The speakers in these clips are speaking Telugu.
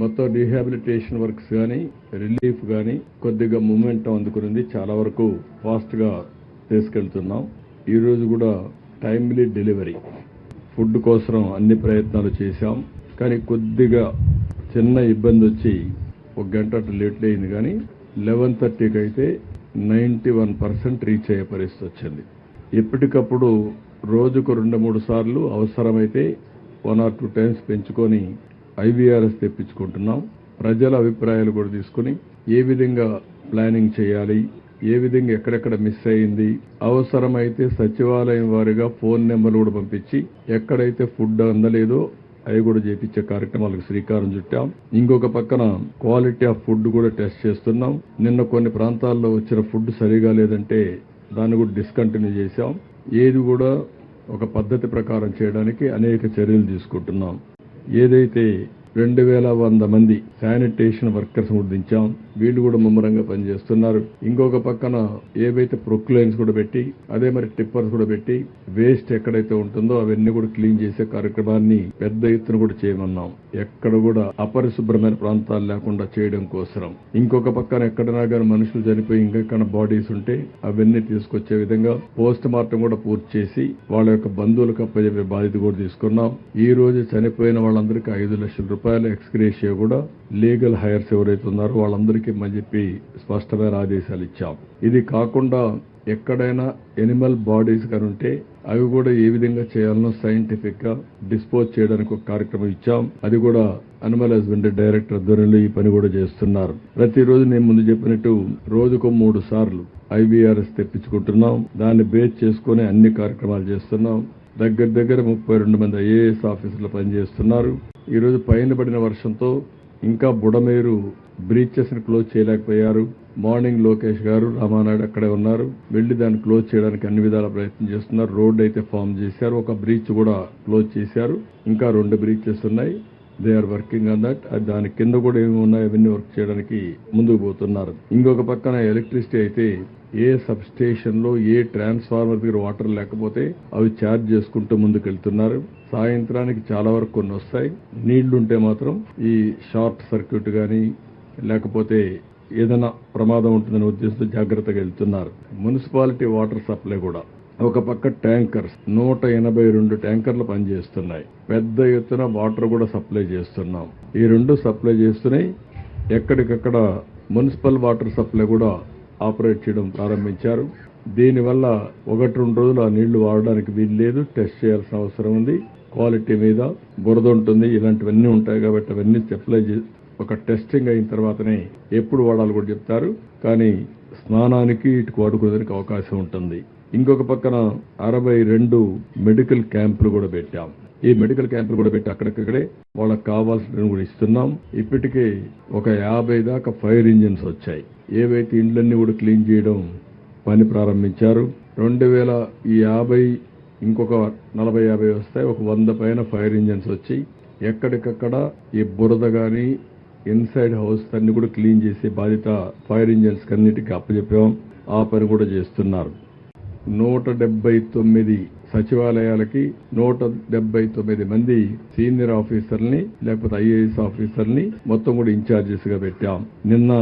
మొత్తం రీహాబిలిటేషన్ వర్క్స్ కానీ రిలీఫ్ కానీ కొద్దిగా మూమెంట్ అందుకునింది. చాలా వరకు ఫాస్ట్గా తీసుకెళ్తున్నాం. ఈరోజు కూడా టైమ్లీ డెలివరీ ఫుడ్ కోసం అన్ని ప్రయత్నాలు చేశాం. కానీ కొద్దిగా చిన్న ఇబ్బంది వచ్చి ఒక గంట లేట్ అయింది కానీ లెవెన్ థర్టీకి అయితే నైంటీ వన్ పర్సెంట్ రీచ్ అయ్యే పరిస్థితి వచ్చింది. ఎప్పటికప్పుడు రోజుకు రెండు మూడు సార్లు అవసరమైతే వన్ ఆర్ టూ టైమ్స్ పెంచుకొని ఐవీఆర్ఎస్ తెప్పించుకుంటున్నాం. ప్రజల అభిప్రాయాలు కూడా తీసుకుని ఏ విధంగా ప్లానింగ్ చేయాలి ఏ విధంగా ఎక్కడెక్కడ మిస్ అయింది అవసరమైతే సచివాలయం వారిగా ఫోన్ నెంబర్లు కూడా పంపించి ఎక్కడైతే ఫుడ్ అందలేదో అవి కూడా చేపించే కార్యక్రమాలకు శ్రీకారం చుట్టాం. ఇంకొక పక్కన క్వాలిటీ ఆఫ్ ఫుడ్ కూడా టెస్ట్ చేస్తున్నాం. నిన్న కొన్ని ప్రాంతాల్లో వచ్చిన ఫుడ్ సరిగా లేదంటే దాన్ని కూడా డిస్కంటిన్యూ చేశాం. ఏది కూడా ఒక పద్ధతి ప్రకారం చేయడానికి అనేక చర్యలు తీసుకుంటున్నాం. ఏదైతే రెండు వేల వంద మంది శానిటేషన్ వర్కర్స్ దించాం వీళ్ళు కూడా ముమ్మరంగా పనిచేస్తున్నారు. ఇంకొక పక్కన ఏవైతే ప్రొక్లైన్స్ కూడా పెట్టి అదే మరి టిప్పర్స్ కూడా పెట్టి వేస్ట్ ఎక్కడైతే ఉంటుందో అవన్నీ కూడా క్లీన్ చేసే కార్యక్రమాన్ని పెద్ద ఎత్తున కూడా చేయమన్నాం. ఎక్కడ కూడా అపరిశుభ్రమైన ప్రాంతాలు లేకుండా చేయడం కోసం ఇంకొక పక్కన ఎక్కడైనా కానీ మనుషులు చనిపోయి ఇంకెక్కడ బాడీస్ ఉంటే అవన్నీ తీసుకొచ్చే విధంగా పోస్ట్ మార్టం కూడా పూర్తి చేసి వాళ్ళ యొక్క బంధువులకు అప్పచెప్పే బాధ్యత కూడా తీసుకున్నాం. ఈ రోజు చనిపోయిన వాళ్ళందరికీ ఐదు లక్షల రూపాయలు ఎక్స్గ్రేషియా కూడా లీగల్ హైర్స్ ఎవరైతే ఉన్నారో వాళ్ళందరికీ మని చెప్పి స్పష్టమైన ఆదేశాలు ఇచ్చాం. ఇది కాకుండా ఎక్కడైనా ఎనిమల్ బాడీస్ కానీ ఉంటే అవి కూడా ఏ విధంగా చేయాలనో సైంటిఫిక్గా డిస్పోజ్ చేయడానికి ఒక కార్యక్రమం ఇచ్చాం. అది కూడా అనిమల్ హస్బెండరీ డైరెక్టర్ ఆధ్వర్యంలో ఈ పని కూడా చేస్తున్నారు. ప్రతిరోజు నేను ముందు చెప్పినట్టు రోజుకు మూడు సార్లు ఐవీఆర్ఎస్ తెప్పించుకుంటున్నాం. దాన్ని బేస్ చేసుకుని అన్ని కార్యక్రమాలు చేస్తున్నాం. దగ్గర దగ్గర ముప్పై రెండు మంది ఐఏఎస్ ఆఫీసులు పనిచేస్తున్నారు. ఈరోజు పైన పడిన వర్షంతో ఇంకా బుడమేరు బ్రీచెస్ని క్లోజ్ చేయలేకపోయారు. మార్నింగ్ లోకేష్ గారు రామానాయుడు అక్కడే ఉన్నారు. వెళ్ళి దాన్ని క్లోజ్ చేయడానికి అన్ని విధాల ప్రయత్నం చేస్తున్నారు. రోడ్ అయితే ఫామ్ చేశారు. ఒక బ్రీచ్ కూడా క్లోజ్ చేశారు. ఇంకా రెండు బ్రీచెస్ ఉన్నాయి. They are working on that దాని కింద కూడా ఏమి ఉన్నాయి అవన్నీ వర్క్ చేయడానికి ముందుకు పోతున్నారు. ఇంకొక పక్కన ఎలక్ట్రిసిటీ అయితే ఏ సబ్ స్టేషన్లో ఏ ట్రాన్స్ఫార్మర్ దగ్గర వాటర్ లేకపోతే అవి ఛార్జ్ చేసుకుంటూ ముందుకు వెళ్తున్నారు సాయంత్రానికి చాలా వరకు కొన్ని వస్తాయి. నీళ్ళుంటే మాత్రం ఈ షార్ట్ సర్క్యూట్ కానీ లేకపోతే ఏదైనా ప్రమాదం ఉంటుందనే ఉద్దేశంతో జాగ్రత్తగా వెళ్తున్నారు. మున్సిపాలిటీ వాటర్ సప్లై కూడా. ఒక పక్క ట్యాంకర్స్ నూట ఎనభై రెండు ట్యాంకర్లు పనిచేస్తున్నాయి. పెద్ద ఎత్తున వాటర్ కూడా సప్లై చేస్తున్నాం. ఈ రెండు సప్లై చేస్తున్నాయి ఎక్కడికక్కడ మున్సిపల్ వాటర్ సప్లై కూడా ఆపరేట్ చేయడం ప్రారంభించారు. దీనివల్ల ఒకటి రెండు రోజులు ఆ నీళ్ళు వాడడానికి వీలు లేదు టెస్ట్ చేయాల్సిన అవసరం ఉంది. క్వాలిటీ మీద బురద ఉంటుంది. ఇలాంటివన్నీ ఉంటాయి కాబట్టి అవన్నీ సప్లై ఒక టెస్టింగ్ అయిన తర్వాతనే ఎప్పుడు వాడాలి కూడా చెప్తారు. కానీ స్నానానికి ఇటు వాడుకునేందుకు అవకాశం ఉంటుంది. ఇంకొక పక్కన అరవై రెండు మెడికల్ క్యాంపులు కూడా పెట్టాం. ఈ మెడికల్ క్యాంపులు కూడా పెట్టి అక్కడికక్కడే వాళ్ళకి కావాల్సిన కూడా ఇస్తున్నాం. ఇప్పటికే ఒక యాభై దాకా ఫైర్ ఇంజిన్స్ వచ్చాయి. ఏవైతే ఇండ్లన్నీ కూడా క్లీన్ చేయడం పని ప్రారంభించారు. రెండు వేల ఈ యాభై ఇంకొక నలభై యాభై వస్తాయి. ఒక వంద పైన ఫైర్ ఇంజిన్స్ వచ్చి ఎక్కడికక్కడ ఈ బురద కానీ ఇన్సైడ్ హౌస్ అన్ని కూడా క్లీన్ చేసే బాధ్యత ఫైర్ ఇంజిన్స్ అన్నిటికీ అప్పచెప్పాం ఆ పని కూడా చేస్తున్నారు. నూట డెబ్బై తొమ్మిది సచివాలయాలకి నూట డెబ్బై తొమ్మిది మంది సీనియర్ ఆఫీసర్ని లేకపోతే ఐఏఎస్ ఆఫీసర్ని మొత్తం కూడా ఇన్ఛార్జెస్గా పెట్టాం. నిన్న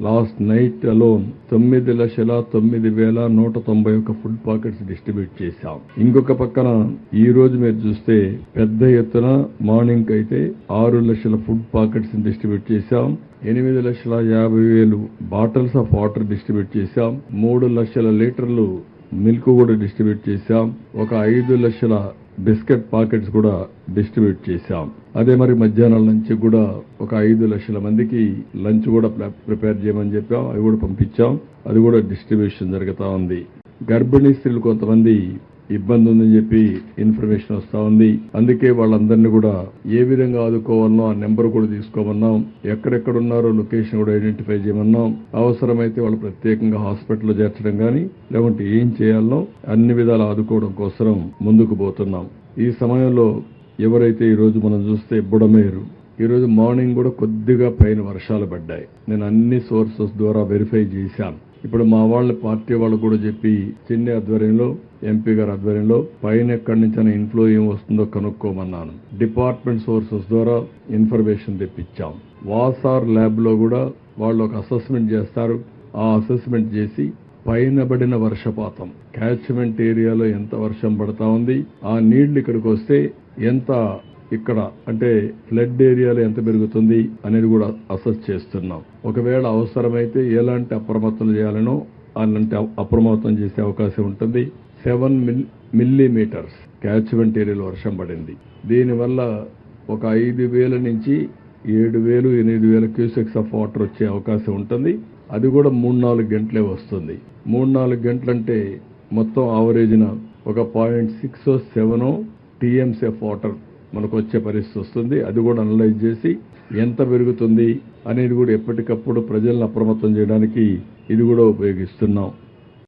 లాస్ట్ నైట్ అలోన్ తొమ్మిది లక్షల తొమ్మిది వేల నూట తొంభై ఒక్క ఫుడ్ పాకెట్స్ డిస్ట్రిబ్యూట్ చేశాం. ఇంకొక పక్కన ఈ రోజు మీరు చూస్తే పెద్ద ఎత్తున మార్నింగ్ అయితే ఆరు లక్షల ఫుడ్ పాకెట్స్ డిస్ట్రిబ్యూట్ చేశాం. ఎనిమిది లక్షల యాభై వేలు బాటిల్స్ ఆఫ్ వాటర్ డిస్ట్రిబ్యూట్ చేశాం. మూడు లక్షల లీటర్లు మిల్క్ కూడా డిస్ట్రిబ్యూట్ చేశాం. ఒక ఐదు లక్షల బిస్కెట్ పాకెట్స్ కూడా డిస్ట్రిబ్యూట్ చేశాం. అదే మరి మధ్యాహ్నం నుంచి కూడా ఒక ఐదు లక్షల మందికి లంచ్ కూడా ప్రిపేర్ చేయమని చెప్పాం. అవి కూడా పంపించాం. అది కూడా డిస్ట్రిబ్యూషన్ జరుగుతా ఉంది. గర్భిణీ స్త్రీలు కొంతమంది ఇబ్బంది ఉందని చెప్పి ఇన్ఫర్మేషన్ వస్తా ఉంది. అందుకే వాళ్ళందరినీ కూడా ఏ విధంగా ఆదుకోవాలనో ఆ నెంబర్ కూడా తీసుకోమన్నాం. ఎక్కడెక్కడ ఉన్నారో లొకేషన్ కూడా ఐడెంటిఫై చేయమన్నాం. అవసరమైతే వాళ్ళు ప్రత్యేకంగా హాస్పిటల్లో చేర్చడం కానీ లేకుంటే ఏం చేయాలనో అన్ని విధాలు ఆదుకోవడం కోసం ముందుకు పోతున్నాం. ఈ సమయంలో ఎవరైతే ఈరోజు మనం చూస్తే బుడమేరు ఈరోజు మార్నింగ్ కూడా కొద్దిగా పైన వర్షాలు పడ్డాయి. నేను అన్ని సోర్సెస్ ద్వారా వెరిఫై చేశాను. ఇప్పుడు మా వాళ్ళ పార్టీ వాళ్ళు కూడా చెప్పి చిన్న ఆధ్వర్యంలో ఎంపీ గారి ఆధ్వర్యంలో పైన ఎక్కడి నుంచి ఇన్ఫ్లో ఏం వస్తుందో కనుక్కోమన్నాను. డిపార్ట్మెంట్ సోర్సెస్ ద్వారా ఇన్ఫర్మేషన్ తెప్పించాం. వాసార్ ల్యాబ్లో కూడా వాళ్ళు ఒక అసెస్మెంట్ చేస్తారు. ఆ అసెస్మెంట్ చేసి పైనబడిన వర్షపాతం క్యాచ్మెంట్ ఏరియాలో ఎంత వర్షం పడతా ఉంది ఆ నీళ్ళు ఇక్కడికి వస్తే ఎంత ఇక్కడ అంటే ఫ్లడ్ ఏరియాలో ఎంత పెరుగుతుంది అనేది కూడా అసెస్ చేస్తున్నాం. ఒకవేళ అవసరమైతే ఎలాంటి అప్రమత్తం చేయాలనో అలాంటి అప్రమత్తం చేసే అవకాశం ఉంటుంది. సెవెన్ మిల్ మిల్లీమీటర్స్ క్యాచ్మెంట్ ఏరియాలో వర్షం పడింది. దీనివల్ల ఒక ఐదు వేల నుంచి ఏడు వేలు ఎనిమిది వేల క్యూసెక్స్ ఆఫ్ వాటర్ వచ్చే అవకాశం ఉంటుంది. అది కూడా మూడు నాలుగు గంటలే వస్తుంది. మూడు నాలుగు గంటలంటే మొత్తం ఆవరేజ్న ఒక point six seven TMCF water మనకు వచ్చే పరిస్థితి వస్తుంది. అది కూడా అనలైజ్ చేసి ఎంత పెరుగుతుంది అనేది కూడా ఎప్పటికప్పుడు ప్రజలను అప్రమత్తం చేయడానికి ఇది కూడా ఉపయోగిస్తున్నాం.